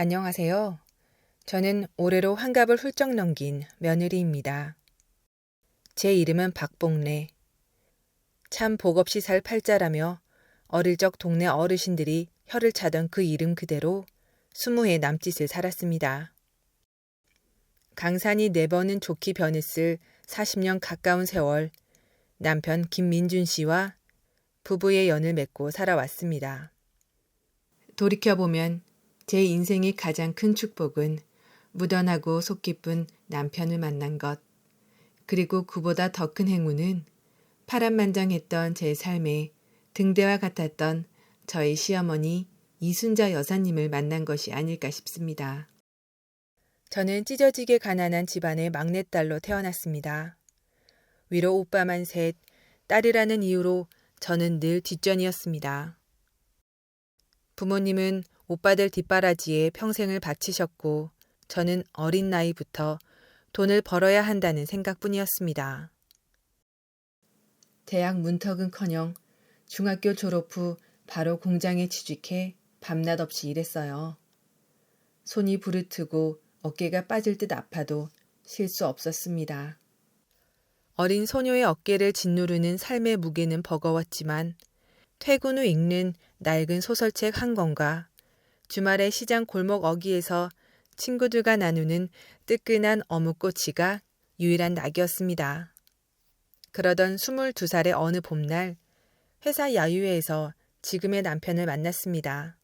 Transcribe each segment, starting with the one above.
안녕하세요. 저는 올해로 환갑을 훌쩍 넘긴 며느리입니다. 제 이름은 박봉래. 참 복없이 살 팔자라며 어릴 적 동네 어르신들이 혀를 차던 그 이름 그대로 스무해 남짓을 살았습니다. 강산이 네 번은 좋게 변했을 40년 가까운 세월 남편 김민준 씨와 부부의 연을 맺고 살아왔습니다. 돌이켜보면 제 인생의 가장 큰 축복은 무던하고 속 깊은 남편을 만난 것, 그리고 그보다 더 큰 행운은 파란만장했던 제 삶에 등대와 같았던 저희 시어머니 이순자 여사님을 만난 것이 아닐까 싶습니다. 저는 찢어지게 가난한 집안의 막내딸로 태어났습니다. 위로 오빠만 셋, 딸이라는 이유로 저는 늘 뒷전이었습니다. 부모님은 오빠들 뒷바라지에 평생을 바치셨고 저는 어린 나이부터 돈을 벌어야 한다는 생각뿐이었습니다. 대학 문턱은커녕 중학교 졸업 후 바로 공장에 취직해 밤낮 없이 일했어요. 손이 부르트고 어깨가 빠질 듯 아파도 쉴수 없었습니다. 어린 소녀의 어깨를 짓누르는 삶의 무게는 버거웠지만 퇴근 후 읽는 낡은 소설책 한 권과 주말에 시장 골목 어귀에서 친구들과 나누는 뜨끈한 어묵꼬치가 유일한 낙이었습니다. 그러던 22살의 어느 봄날 회사 야유회에서 지금의 남편을 만났습니다.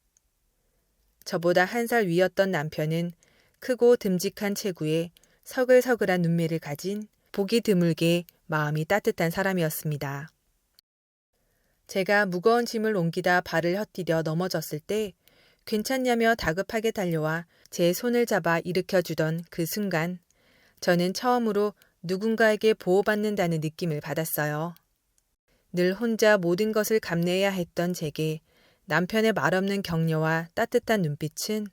저보다 한 살 위였던 남편은 크고 듬직한 체구에 서글서글한 눈매를 가진 보기 드물게 마음이 따뜻한 사람이었습니다. 제가 무거운 짐을 옮기다 발을 헛디뎌 넘어졌을 때 괜찮냐며 다급하게 달려와 제 손을 잡아 일으켜 주던 그 순간 저는 처음으로 누군가에게 보호받는다는 느낌을 받았어요. 늘 혼자 모든 것을 감내해야 했던 제게 남편의 말없는 격려와 따뜻한 눈빛은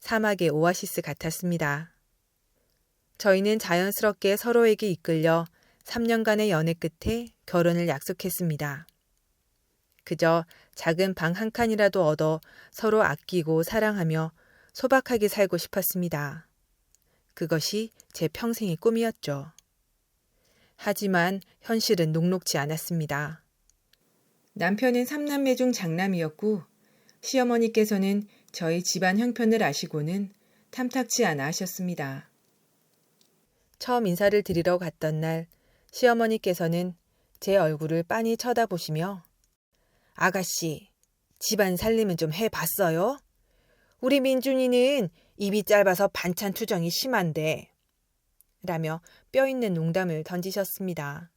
사막의 오아시스 같았습니다. 저희는 자연스럽게 서로에게 이끌려 3년간의 연애 끝에 결혼을 약속했습니다. 그저 작은 방 한 칸이라도 얻어 서로 아끼고 사랑하며 소박하게 살고 싶었습니다. 그것이 제 평생의 꿈이었죠. 하지만 현실은 녹록지 않았습니다. 남편은 삼남매 중 장남이었고 시어머니께서는 저희 집안 형편을 아시고는 탐탁치 않아 하셨습니다. 처음 인사를 드리러 갔던 날 시어머니께서는 제 얼굴을 빤히 쳐다보시며 아가씨, 집안 살림은 좀 해봤어요? 우리 민준이는 입이 짧아서 반찬 투정이 심한데. 라며 뼈 있는 농담을 던지셨습니다.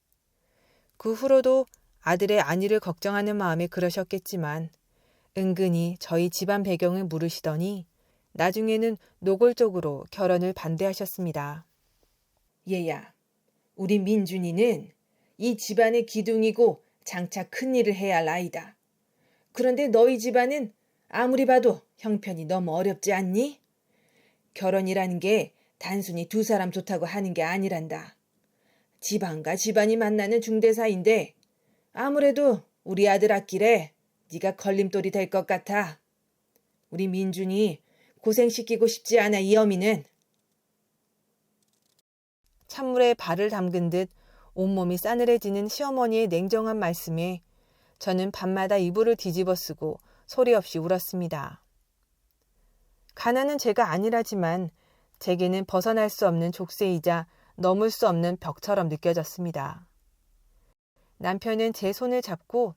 그 후로도 아들의 안위를 걱정하는 마음에 그러셨겠지만 은근히 저희 집안 배경을 물으시더니 나중에는 노골적으로 결혼을 반대하셨습니다. 얘야, 우리 민준이는 이 집안의 기둥이고 장차 큰 일을 해야 할 아이다. 그런데 너희 집안은 아무리 봐도 형편이 너무 어렵지 않니? 결혼이라는 게 단순히 두 사람 좋다고 하는 게 아니란다. 집안과 집안이 만나는 중대사인데 아무래도 우리 아들 앞길에 네가 걸림돌이 될 것 같아. 우리 민준이 고생시키고 싶지 않아 이 어미는. 찬물에 발을 담근 듯 온몸이 싸늘해지는 시어머니의 냉정한 말씀에 저는 밤마다 이불을 뒤집어 쓰고 소리 없이 울었습니다. 가난은 제가 아니라지만 제게는 벗어날 수 없는 족쇄이자 넘을 수 없는 벽처럼 느껴졌습니다. 남편은 제 손을 잡고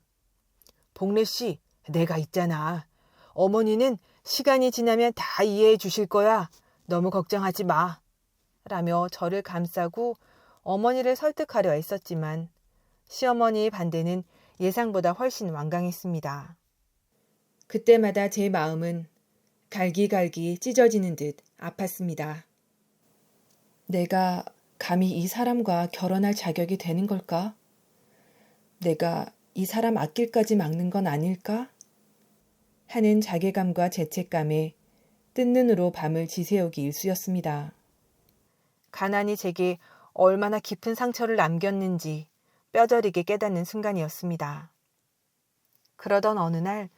복래 씨, 내가 있잖아. 어머니는 시간이 지나면 다 이해해 주실 거야. 너무 걱정하지 마. 라며 저를 감싸고 어머니를 설득하려 애썼지만 시어머니의 반대는 예상보다 훨씬 완강했습니다. 그때마다 제 마음은 갈기갈기 찢어지는 듯 아팠습니다. 내가 감히 이 사람과 결혼할 자격이 되는 걸까? 내가 이 사람 앞길까지 막는 건 아닐까? 하는 자괴감과 죄책감에 뜬 눈으로 밤을 지새우기 일쑤였습니다. 가난이 제게 얼마나 깊은 상처를 남겼는지 뼈저리게 깨닫는 순간이었습니다. 그러던 어느 날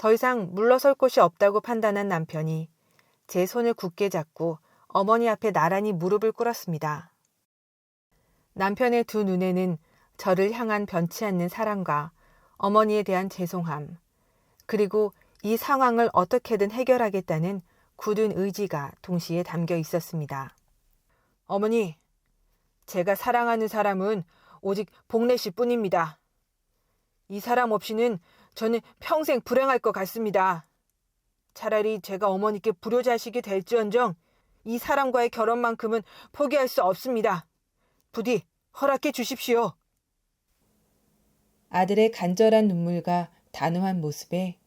더 이상 물러설 곳이 없다고 판단한 남편이 제 손을 굳게 잡고 어머니 앞에 나란히 무릎을 꿇었습니다. 남편의 두 눈에는 저를 향한 변치 않는 사랑과 어머니에 대한 죄송함, 그리고 이 상황을 어떻게든 해결하겠다는 굳은 의지가 동시에 담겨 있었습니다. 어머니, 제가 사랑하는 사람은 오직 복래 씨 뿐입니다. 이 사람 없이는 저는 평생 불행할 것 같습니다. 차라리 제가 어머니께 불효자식이 될지언정 이 사람과의 결혼만큼은 포기할 수 없습니다. 부디 허락해 주십시오. 아들의 간절한 눈물과 단호한 모습에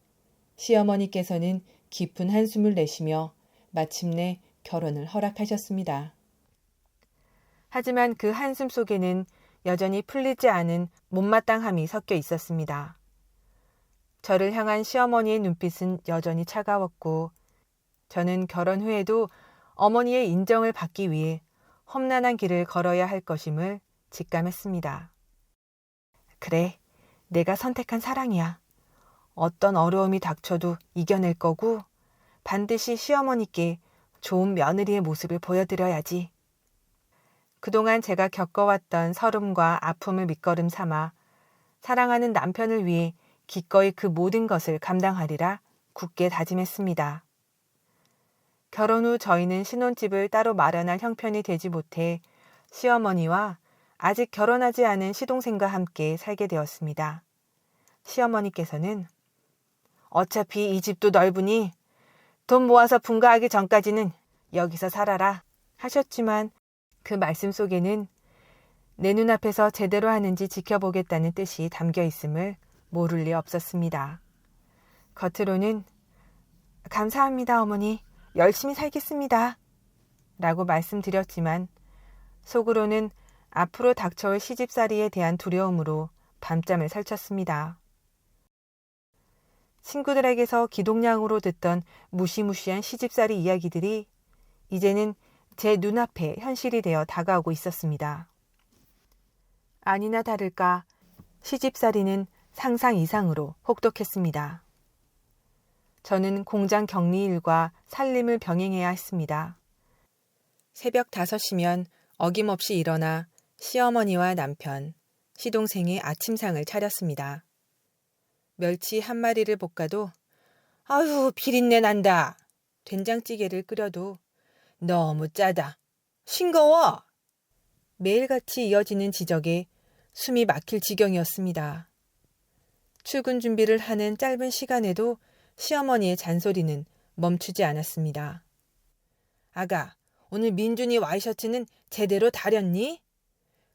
시어머니께서는 깊은 한숨을 내쉬며 마침내 결혼을 허락하셨습니다. 하지만 그 한숨 속에는 여전히 풀리지 않은 못마땅함이 섞여 있었습니다. 저를 향한 시어머니의 눈빛은 여전히 차가웠고 저는 결혼 후에도 어머니의 인정을 받기 위해 험난한 길을 걸어야 할 것임을 직감했습니다. 그래, 내가 선택한 사랑이야. 어떤 어려움이 닥쳐도 이겨낼 거고 반드시 시어머니께 좋은 며느리의 모습을 보여드려야지. 그동안 제가 겪어왔던 서름과 아픔을 밑거름 삼아 사랑하는 남편을 위해 기꺼이 그 모든 것을 감당하리라 굳게 다짐했습니다. 결혼 후 저희는 신혼집을 따로 마련할 형편이 되지 못해 시어머니와 아직 결혼하지 않은 시동생과 함께 살게 되었습니다. 시어머니께서는 어차피 이 집도 넓으니 돈 모아서 분가하기 전까지는 여기서 살아라 하셨지만 그 말씀 속에는 내 눈앞에서 제대로 하는지 지켜보겠다는 뜻이 담겨 있음을 모를 리 없었습니다. 겉으로는 감사합니다, 어머니. 열심히 살겠습니다. 라고 말씀드렸지만 속으로는 앞으로 닥쳐올 시집살이에 대한 두려움으로 밤잠을 설쳤습니다. 친구들에게서 기동량으로 듣던 무시무시한 시집살이 이야기들이 이제는 제 눈앞에 현실이 되어 다가오고 있었습니다. 아니나 다를까 시집살이는 상상 이상으로 혹독했습니다. 저는 공장 격리 일과 살림을 병행해야 했습니다. 새벽 5시면 어김없이 일어나 시어머니와 남편, 시동생의 아침상을 차렸습니다. 멸치 한 마리를 볶아도 아유 비린내 난다. 된장찌개를 끓여도 너무 짜다. 싱거워. 매일같이 이어지는 지적에 숨이 막힐 지경이었습니다. 출근 준비를 하는 짧은 시간에도 시어머니의 잔소리는 멈추지 않았습니다. 아가, 오늘 민준이 와이셔츠는 제대로 다렸니?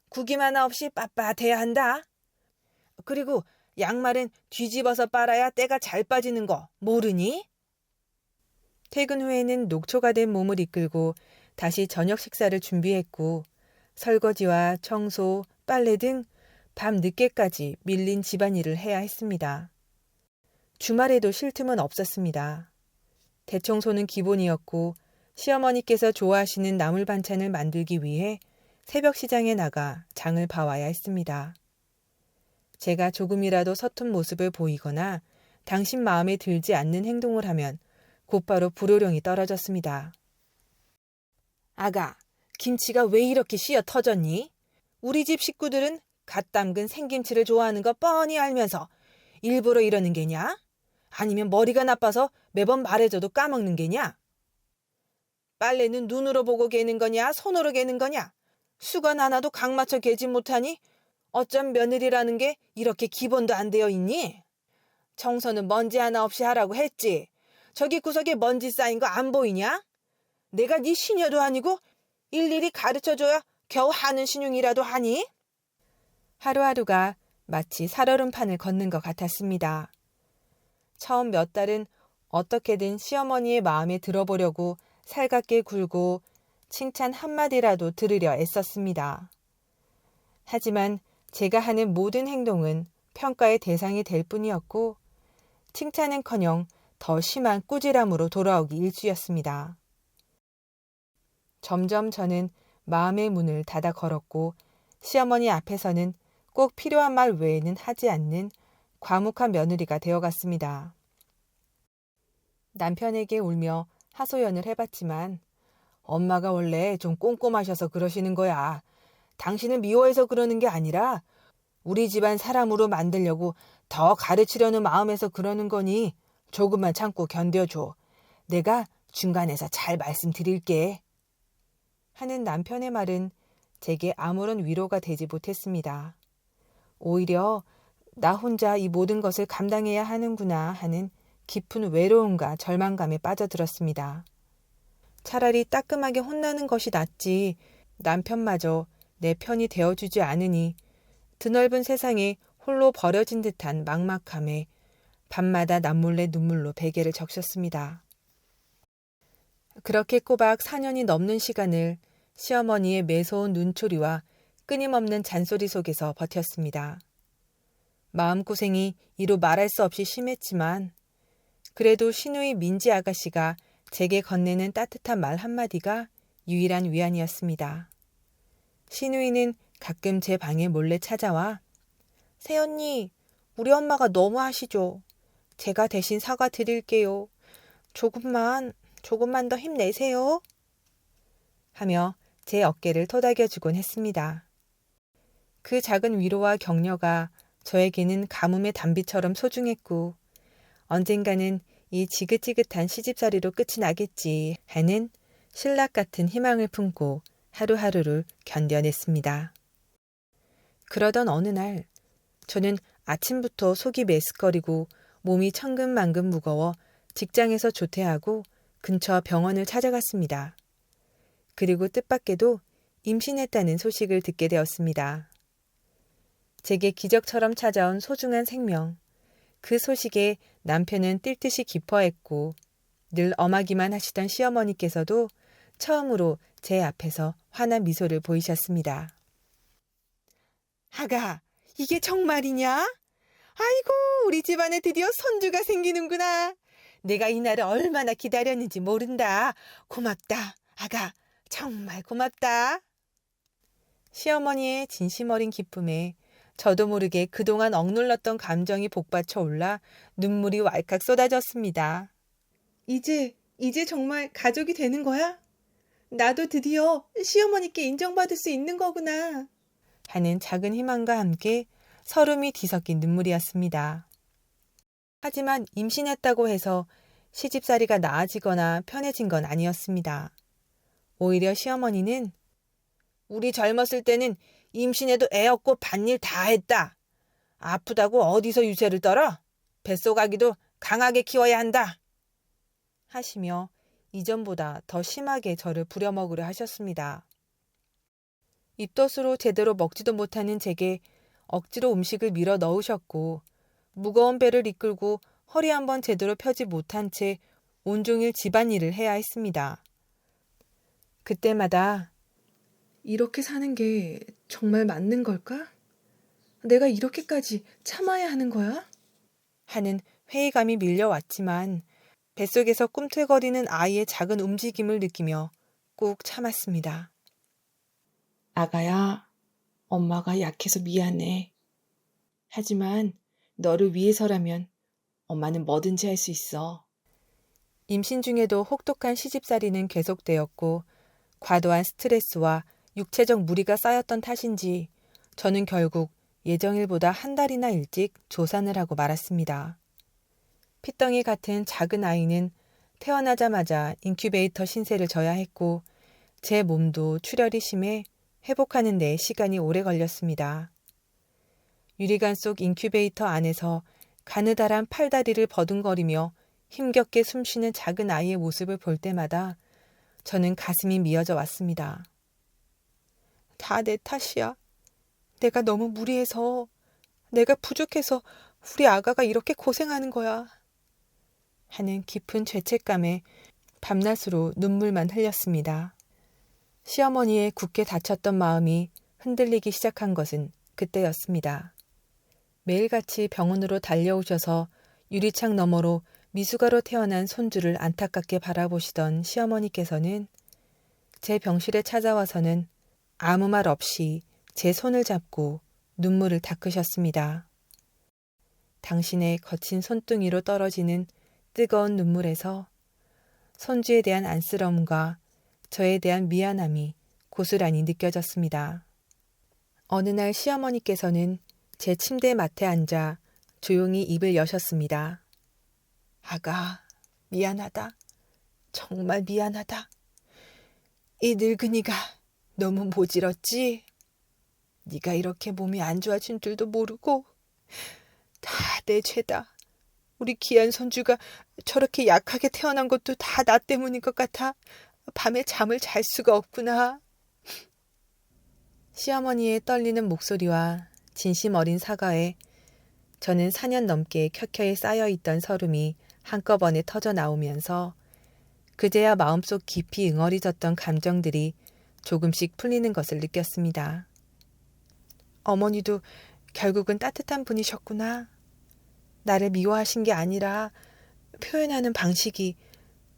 구김 하나 없이 빳빳해야 한다. 그리고 양말은 뒤집어서 빨아야 때가 잘 빠지는 거 모르니? 퇴근 후에는 녹초가 된 몸을 이끌고 다시 저녁 식사를 준비했고 설거지와 청소, 빨래 등 밤 늦게까지 밀린 집안일을 해야 했습니다. 주말에도 쉴 틈은 없었습니다. 대청소는 기본이었고 시어머니께서 좋아하시는 나물 반찬을 만들기 위해 새벽 시장에 나가 장을 봐와야 했습니다. 제가 조금이라도 서툰 모습을 보이거나 당신 마음에 들지 않는 행동을 하면 곧바로 불호령이 떨어졌습니다. 아가, 김치가 왜 이렇게 씨어 터졌니? 우리 집 식구들은 갓 담근 생김치를 좋아하는 거 뻔히 알면서 일부러 이러는 게냐? 아니면 머리가 나빠서 매번 말해줘도 까먹는 게냐? 빨래는 눈으로 보고 개는 거냐, 손으로 개는 거냐? 수건 하나도 각 맞춰 개지 못하니 어쩜 며느리라는 게 이렇게 기본도 안 되어 있니? 청소는 먼지 하나 없이 하라고 했지. 저기 구석에 먼지 쌓인 거 안 보이냐? 내가 네 시녀도 아니고 일일이 가르쳐줘야 겨우 하는 신용이라도 하니? 하루하루가 마치 살얼음판을 걷는 것 같았습니다. 처음 몇 달은 어떻게든 시어머니의 마음에 들어보려고 살갑게 굴고 칭찬 한마디라도 들으려 애썼습니다. 하지만 제가 하는 모든 행동은 평가의 대상이 될 뿐이었고 칭찬은커녕 더 심한 꾸지람으로 돌아오기 일쑤였습니다. 점점 저는 마음의 문을 닫아 걸었고 시어머니 앞에서는 꼭 필요한 말 외에는 하지 않는 과묵한 며느리가 되어갔습니다. 남편에게 울며 하소연을 해봤지만 엄마가 원래 좀 꼼꼼하셔서 그러시는 거야. 당신을 미워해서 그러는 게 아니라 우리 집안 사람으로 만들려고 더 가르치려는 마음에서 그러는 거니 조금만 참고 견뎌줘. 내가 중간에서 잘 말씀드릴게. 하는 남편의 말은 제게 아무런 위로가 되지 못했습니다. 오히려 나 혼자 이 모든 것을 감당해야 하는구나 하는 깊은 외로움과 절망감에 빠져들었습니다. 차라리 따끔하게 혼나는 것이 낫지 남편마저 내 편이 되어주지 않으니 드넓은 세상에 홀로 버려진 듯한 막막함에 밤마다 남몰래 눈물로 베개를 적셨습니다. 그렇게 꼬박 4년이 넘는 시간을 시어머니의 매서운 눈초리와 끊임없는 잔소리 속에서 버텼습니다. 마음고생이 이루 말할 수 없이 심했지만 그래도 신우이 민지 아가씨가 제게 건네는 따뜻한 말 한마디가 유일한 위안이었습니다. 신우이는 가끔 제 방에 몰래 찾아와 새언니, 우리 엄마가 너무 하시죠. 제가 대신 사과 드릴게요. 조금만, 조금만 더 힘내세요. 하며 제 어깨를 토닥여주곤 했습니다. 그 작은 위로와 격려가 저에게는 가뭄의 단비처럼 소중했고 언젠가는 이 지긋지긋한 시집살이로 끝이 나겠지 하는 신락 같은 희망을 품고 하루하루를 견뎌냈습니다. 그러던 어느 날 저는 아침부터 속이 메스꺼리고 몸이 천근만근 무거워 직장에서 조퇴하고 근처 병원을 찾아갔습니다. 그리고 뜻밖에도 임신했다는 소식을 듣게 되었습니다. 제게 기적처럼 찾아온 소중한 생명. 그 소식에 남편은 뛸 듯이 기뻐했고 늘 엄하기만 하시던 시어머니께서도 처음으로 제 앞에서 환한 미소를 보이셨습니다. 아가, 이게 정말이냐? 아이고, 우리 집안에 드디어 손주가 생기는구나. 내가 이 날을 얼마나 기다렸는지 모른다. 고맙다. 아가, 정말 고맙다. 시어머니의 진심 어린 기쁨에 저도 모르게 그동안 억눌렀던 감정이 복받쳐 올라 눈물이 왈칵 쏟아졌습니다. 이제, 이제 정말 가족이 되는 거야? 나도 드디어 시어머니께 인정받을 수 있는 거구나. 하는 작은 희망과 함께 서름이 뒤섞인 눈물이었습니다. 하지만 임신했다고 해서 시집살이가 나아지거나 편해진 건 아니었습니다. 오히려 시어머니는 우리 젊었을 때는 임신해도 애 없고 밭일 다 했다. 아프다고 어디서 유세를 떨어? 뱃속아기도 강하게 키워야 한다. 하시며 이전보다 더 심하게 저를 부려먹으려 하셨습니다. 입덧으로 제대로 먹지도 못하는 제게 억지로 음식을 밀어 넣으셨고 무거운 배를 이끌고 허리 한번 제대로 펴지 못한 채 온종일 집안일을 해야 했습니다. 그때마다 이렇게 사는 게 정말 맞는 걸까? 내가 이렇게까지 참아야 하는 거야? 하는 회의감이 밀려왔지만 뱃속에서 꿈틀거리는 아이의 작은 움직임을 느끼며 꾹 참았습니다. 아가야, 엄마가 약해서 미안해. 하지만 너를 위해서라면 엄마는 뭐든지 할 수 있어. 임신 중에도 혹독한 시집살이는 계속되었고 과도한 스트레스와 육체적 무리가 쌓였던 탓인지 저는 결국 예정일보다 한 달이나 일찍 조산을 하고 말았습니다. 피덩이 같은 작은 아이는 태어나자마자 인큐베이터 신세를 져야 했고 제 몸도 출혈이 심해 회복하는 데 시간이 오래 걸렸습니다. 유리관 속 인큐베이터 안에서 가느다란 팔다리를 버둥거리며 힘겹게 숨쉬는 작은 아이의 모습을 볼 때마다 저는 가슴이 미어져 왔습니다. 다 내 탓이야. 내가 너무 무리해서, 내가 부족해서 우리 아가가 이렇게 고생하는 거야. 하는 깊은 죄책감에 밤낮으로 눈물만 흘렸습니다. 시어머니의 굳게 닫혔던 마음이 흔들리기 시작한 것은 그때였습니다. 매일같이 병원으로 달려오셔서 유리창 너머로 미숙아로 태어난 손주를 안타깝게 바라보시던 시어머니께서는 제 병실에 찾아와서는 아무 말 없이 제 손을 잡고 눈물을 닦으셨습니다. 당신의 거친 손등이로 떨어지는 뜨거운 눈물에서 손주에 대한 안쓰러움과 저에 대한 미안함이 고스란히 느껴졌습니다. 어느 날 시어머니께서는 제 침대 맡에 앉아 조용히 입을 여셨습니다. 아가, 미안하다. 정말 미안하다. 이 늙은이가 너무 모질었지? 네가 이렇게 몸이 안 좋아진 줄도 모르고 다 내 죄다. 우리 귀한 손주가 저렇게 약하게 태어난 것도 다 나 때문인 것 같아. 밤에 잠을 잘 수가 없구나. 시어머니의 떨리는 목소리와 진심 어린 사과에 저는 4년 넘게 켜켜이 쌓여있던 서름이 한꺼번에 터져 나오면서 그제야 마음속 깊이 응어리졌던 감정들이 조금씩 풀리는 것을 느꼈습니다. 어머니도 결국은 따뜻한 분이셨구나. 나를 미워하신 게 아니라 표현하는 방식이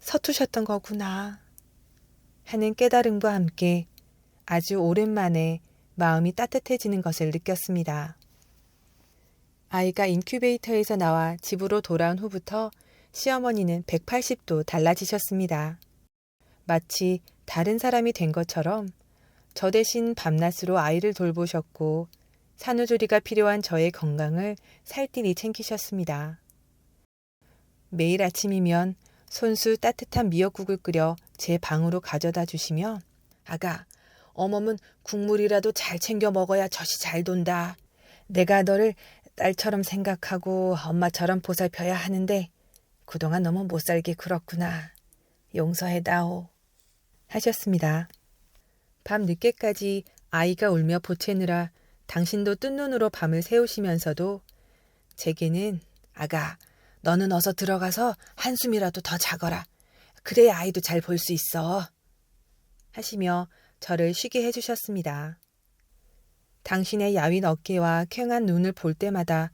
서투셨던 거구나. 하는 깨달음과 함께 아주 오랜만에 마음이 따뜻해지는 것을 느꼈습니다. 아이가 인큐베이터에서 나와 집으로 돌아온 후부터 시어머니는 180도 달라지셨습니다. 마치 다른 사람이 된 것처럼 저 대신 밤낮으로 아이를 돌보셨고 산후조리가 필요한 저의 건강을 살뜰히 챙기셨습니다. 매일 아침이면 손수 따뜻한 미역국을 끓여 제 방으로 가져다 주시며 아가, 어멈은 국물이라도 잘 챙겨 먹어야 젖이 잘 돈다. 내가 너를 딸처럼 생각하고 엄마처럼 보살펴야 하는데 그동안 너무 못 살게 굴었구나. 용서해다오. 하셨습니다. 밤 늦게까지 아이가 울며 보채느라 당신도 뜬 눈으로 밤을 새우시면서도 제게는 아가, 너는 어서 들어가서 한숨이라도 더 자거라. 그래야 아이도 잘 볼 수 있어. 하시며 저를 쉬게 해주셨습니다. 당신의 야윈 어깨와 쾌한 눈을 볼 때마다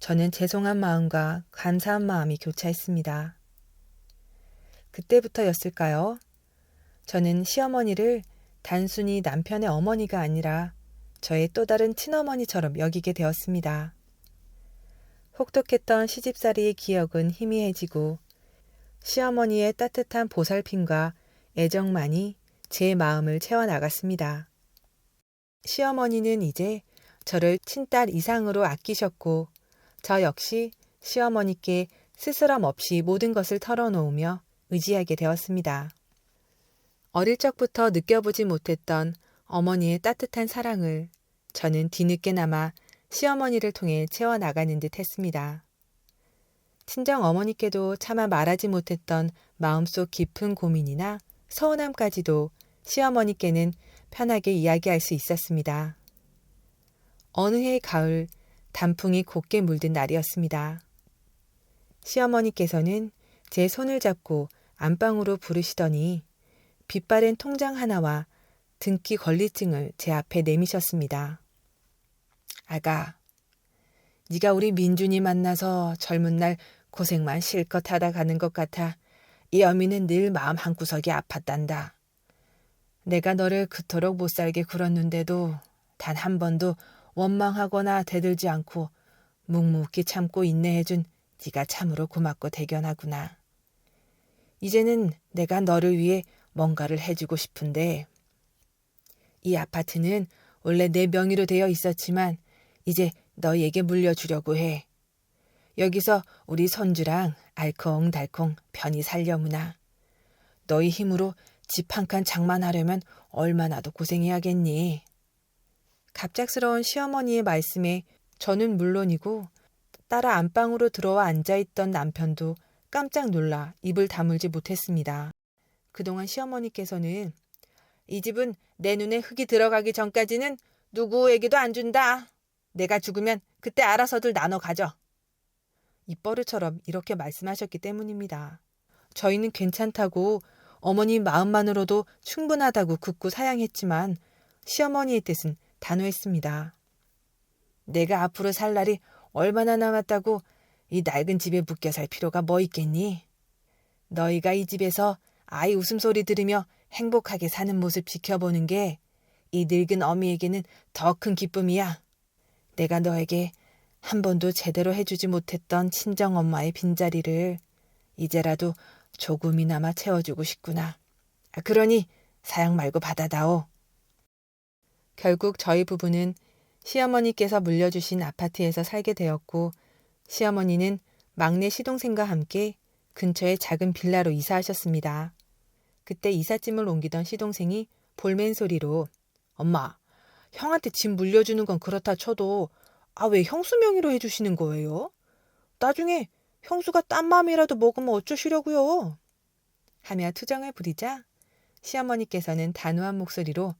저는 죄송한 마음과 감사한 마음이 교차했습니다. 그때부터였을까요? 저는 시어머니를 단순히 남편의 어머니가 아니라 저의 또 다른 친어머니처럼 여기게 되었습니다. 혹독했던 시집살이의 기억은 희미해지고 시어머니의 따뜻한 보살핌과 애정만이 제 마음을 채워나갔습니다. 시어머니는 이제 저를 친딸 이상으로 아끼셨고 저 역시 시어머니께 스스럼 없이 모든 것을 털어놓으며 의지하게 되었습니다. 어릴 적부터 느껴보지 못했던 어머니의 따뜻한 사랑을 저는 뒤늦게나마 시어머니를 통해 채워나가는 듯 했습니다. 친정 어머니께도 차마 말하지 못했던 마음속 깊은 고민이나 서운함까지도 시어머니께는 편하게 이야기할 수 있었습니다. 어느 해 가을 단풍이 곱게 물든 날이었습니다. 시어머니께서는 제 손을 잡고 안방으로 부르시더니 빛바랜 통장 하나와 등기 권리증을 제 앞에 내미셨습니다. 아가, 네가 우리 민준이 만나서 젊은 날 고생만 실컷 하다 가는 것 같아 이 어미는 늘 마음 한구석이 아팠단다. 내가 너를 그토록 못살게 굴었는데도 단 한 번도 원망하거나 대들지 않고 묵묵히 참고 인내해준 네가 참으로 고맙고 대견하구나. 이제는 내가 너를 위해 뭔가를 해주고 싶은데 이 아파트는 원래 내 명의로 되어 있었지만 이제 너에게 물려주려고 해. 여기서 우리 손주랑 알콩달콩 편히 살려무나. 너희 힘으로 집 한 칸 장만하려면 얼마나도 고생해야겠니. 갑작스러운 시어머니의 말씀에 저는 물론이고 따라 안방으로 들어와 앉아있던 남편도 깜짝 놀라 입을 다물지 못했습니다. 그동안 시어머니께서는 이 집은 내 눈에 흙이 들어가기 전까지는 누구에게도 안 준다. 내가 죽으면 그때 알아서들 나눠 가져. 입버릇처럼 이렇게 말씀하셨기 때문입니다. 저희는 괜찮다고 어머니 마음만으로도 충분하다고 굳고 사양했지만 시어머니의 뜻은 단호했습니다. 내가 앞으로 살 날이 얼마나 남았다고 이 낡은 집에 묶여 살 필요가 뭐 있겠니? 너희가 이 집에서 아이 웃음소리 들으며 행복하게 사는 모습 지켜보는 게 이 늙은 어미에게는 더 큰 기쁨이야. 내가 너에게 한 번도 제대로 해주지 못했던 친정 엄마의 빈자리를 이제라도 조금이나마 채워주고 싶구나. 아, 그러니 사양 말고 받아다오. 결국 저희 부부는 시어머니께서 물려주신 아파트에서 살게 되었고 시어머니는 막내 시동생과 함께 근처의 작은 빌라로 이사하셨습니다. 그때 이삿짐을 옮기던 시동생이 볼멘 소리로 엄마, 형한테 집 물려주는 건 그렇다 쳐도 아 왜 형수 명의로 해주시는 거예요? 나중에 형수가 딴 맘이라도 먹으면 어쩌시려고요? 하며 투정을 부리자 시어머니께서는 단호한 목소리로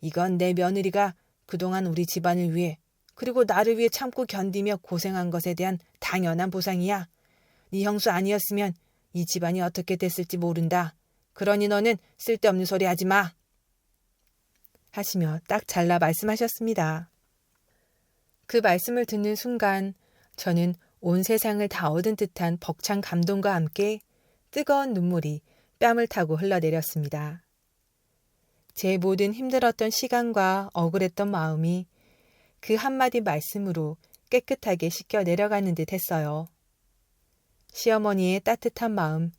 이건 내 며느리가 그동안 우리 집안을 위해 그리고 나를 위해 참고 견디며 고생한 것에 대한 당연한 보상이야. 네 형수 아니었으면 이 집안이 어떻게 됐을지 모른다. 그러니 너는 쓸데없는 소리 하지 마. 하시며 딱 잘라 말씀하셨습니다. 그 말씀을 듣는 순간 저는 온 세상을 다 얻은 듯한 벅찬 감동과 함께 뜨거운 눈물이 뺨을 타고 흘러내렸습니다. 제 모든 힘들었던 시간과 억울했던 마음이 그 한마디 말씀으로 깨끗하게 씻겨 내려가는 듯 했어요. 시어머니의 따뜻한 마음,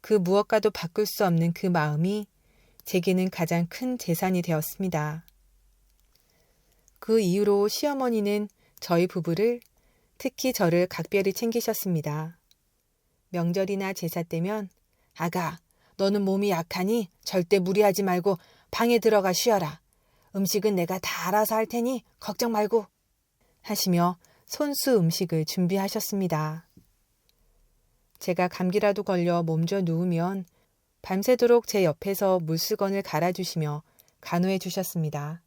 그 무엇과도 바꿀 수 없는 그 마음이 제게는 가장 큰 재산이 되었습니다. 그 이후로 시어머니는 저희 부부를 특히 저를 각별히 챙기셨습니다. 명절이나 제사 때면 아가, 너는 몸이 약하니 절대 무리하지 말고 방에 들어가 쉬어라. 음식은 내가 다 알아서 할 테니 걱정 말고. 하시며 손수 음식을 준비하셨습니다. 제가 감기라도 걸려 몸져 누우면 밤새도록 제 옆에서 물수건을 갈아주시며 간호해 주셨습니다.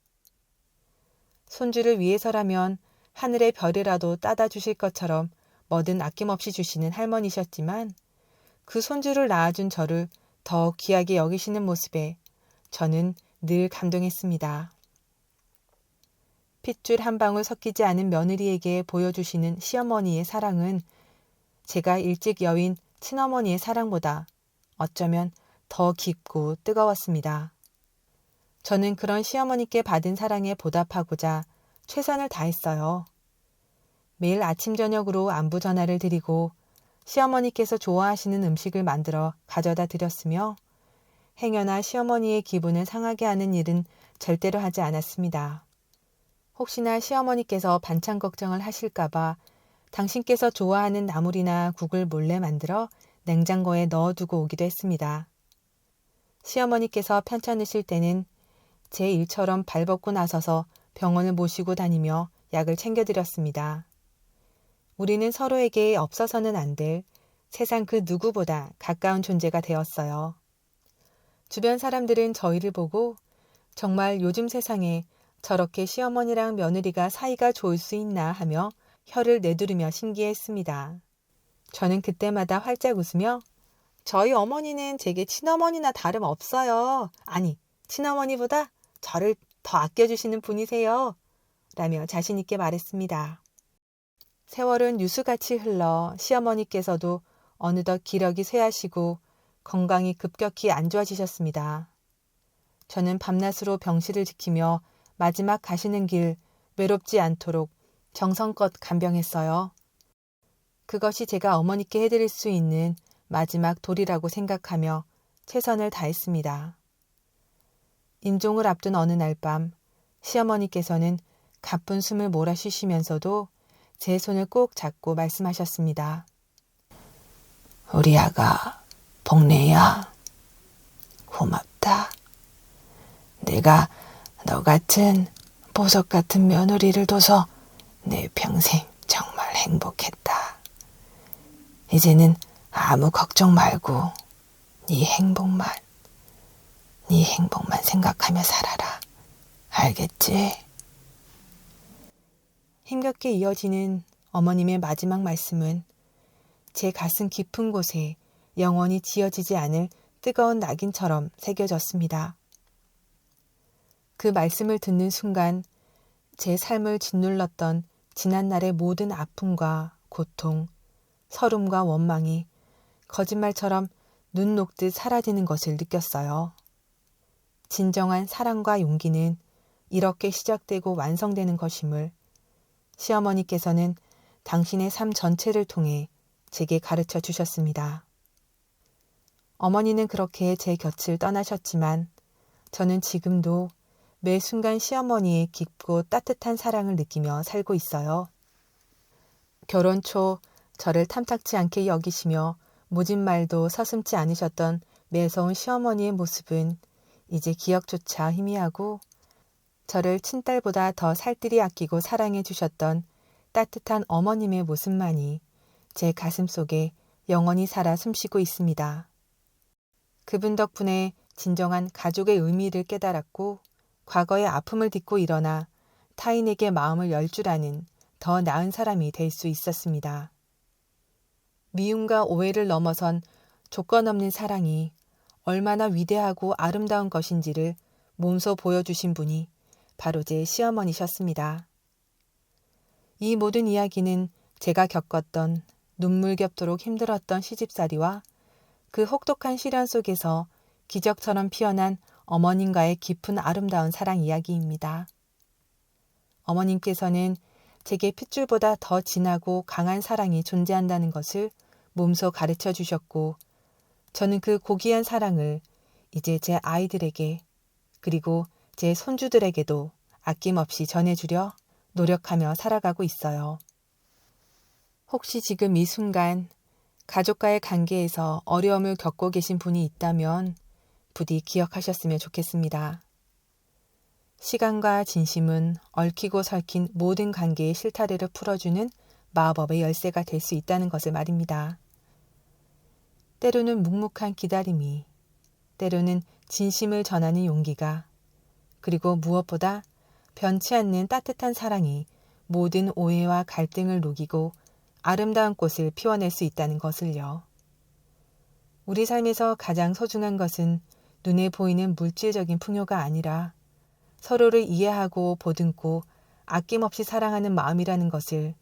손주를 위해서라면 하늘의 별이라도 따다 주실 것처럼 뭐든 아낌없이 주시는 할머니셨지만 그 손주를 낳아준 저를 더 귀하게 여기시는 모습에 저는 늘 감동했습니다. 핏줄 한 방울 섞이지 않은 며느리에게 보여주시는 시어머니의 사랑은 제가 일찍 여인 친어머니의 사랑보다 어쩌면 더 깊고 뜨거웠습니다. 저는 그런 시어머니께 받은 사랑에 보답하고자 최선을 다했어요. 매일 아침 저녁으로 안부 전화를 드리고 시어머니께서 좋아하시는 음식을 만들어 가져다 드렸으며 행여나 시어머니의 기분을 상하게 하는 일은 절대로 하지 않았습니다. 혹시나 시어머니께서 반찬 걱정을 하실까봐 당신께서 좋아하는 나물이나 국을 몰래 만들어 냉장고에 넣어두고 오기도 했습니다. 시어머니께서 편찮으실 때는 제 일처럼 발벗고 나서서 병원을 모시고 다니며 약을 챙겨드렸습니다. 우리는 서로에게 없어서는 안 될 세상 그 누구보다 가까운 존재가 되었어요. 주변 사람들은 저희를 보고 정말 요즘 세상에 저렇게 시어머니랑 며느리가 사이가 좋을 수 있나 하며 혀를 내두르며 신기했습니다. 저는 그때마다 활짝 웃으며 저희 어머니는 제게 친어머니나 다름 없어요. 아니, 친어머니보다 저를 더 아껴주시는 분이세요. 라며 자신있게 말했습니다. 세월은 유수같이 흘러 시어머니께서도 어느덧 기력이 쇠하시고 건강이 급격히 안 좋아지셨습니다. 저는 밤낮으로 병실을 지키며 마지막 가시는 길 외롭지 않도록 정성껏 간병했어요. 그것이 제가 어머니께 해드릴 수 있는 마지막 도리라고 생각하며 최선을 다했습니다. 임종을 앞둔 어느 날 밤 시어머니께서는 가쁜 숨을 몰아 쉬시면서도 제 손을 꼭 잡고 말씀하셨습니다. 우리 아가 복내야 고맙다. 내가 너 같은 보석 같은 며느리를 둬서 내 평생 정말 행복했다. 이제는 아무 걱정 말고 네 행복만, 네 행복만 생각하며 살아라. 알겠지? 힘겹게 이어지는 어머님의 마지막 말씀은 제 가슴 깊은 곳에 영원히 지어지지 않을 뜨거운 낙인처럼 새겨졌습니다. 그 말씀을 듣는 순간 제 삶을 짓눌렀던 지난날의 모든 아픔과 고통, 서름과 원망이 거짓말처럼 눈 녹듯 사라지는 것을 느꼈어요. 진정한 사랑과 용기는 이렇게 시작되고 완성되는 것임을 시어머니께서는 당신의 삶 전체를 통해 제게 가르쳐 주셨습니다. 어머니는 그렇게 제 곁을 떠나셨지만 저는 지금도 매 순간 시어머니의 깊고 따뜻한 사랑을 느끼며 살고 있어요. 결혼 초 저를 탐탁지 않게 여기시며 모진 말도 서슴지 않으셨던 매서운 시어머니의 모습은 이제 기억조차 희미하고 저를 친딸보다 더 살뜰히 아끼고 사랑해 주셨던 따뜻한 어머님의 모습만이 제 가슴 속에 영원히 살아 숨쉬고 있습니다. 그분 덕분에 진정한 가족의 의미를 깨달았고 과거의 아픔을 딛고 일어나 타인에게 마음을 열 줄 아는 더 나은 사람이 될 수 있었습니다. 미움과 오해를 넘어선 조건 없는 사랑이 얼마나 위대하고 아름다운 것인지를 몸소 보여주신 분이 바로 제 시어머니셨습니다. 이 모든 이야기는 제가 겪었던 눈물겹도록 힘들었던 시집살이와 그 혹독한 시련 속에서 기적처럼 피어난 어머님과의 깊은 아름다운 사랑 이야기입니다. 어머님께서는 제게 핏줄보다 더 진하고 강한 사랑이 존재한다는 것을 몸소 가르쳐 주셨고, 저는 그 고귀한 사랑을 이제 제 아이들에게 그리고 제 손주들에게도 아낌없이 전해주려 노력하며 살아가고 있어요. 혹시 지금 이 순간 가족과의 관계에서 어려움을 겪고 계신 분이 있다면 부디 기억하셨으면 좋겠습니다. 시간과 진심은 얽히고 설킨 모든 관계의 실타래를 풀어주는 마법의 열쇠가 될 수 있다는 것을 말입니다. 때로는 묵묵한 기다림이, 때로는 진심을 전하는 용기가, 그리고 무엇보다 변치 않는 따뜻한 사랑이 모든 오해와 갈등을 녹이고 아름다운 꽃을 피워낼 수 있다는 것을요. 우리 삶에서 가장 소중한 것은 눈에 보이는 물질적인 풍요가 아니라 서로를 이해하고 보듬고 아낌없이 사랑하는 마음이라는 것을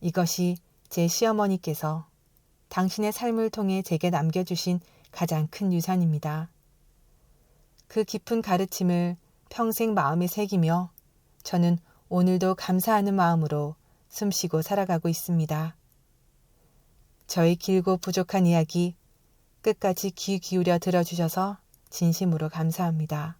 이것이 제 시어머니께서 당신의 삶을 통해 제게 남겨주신 가장 큰 유산입니다. 그 깊은 가르침을 평생 마음에 새기며 저는 오늘도 감사하는 마음으로 숨쉬고 살아가고 있습니다. 저의 길고 부족한 이야기 끝까지 귀 기울여 들어주셔서 진심으로 감사합니다.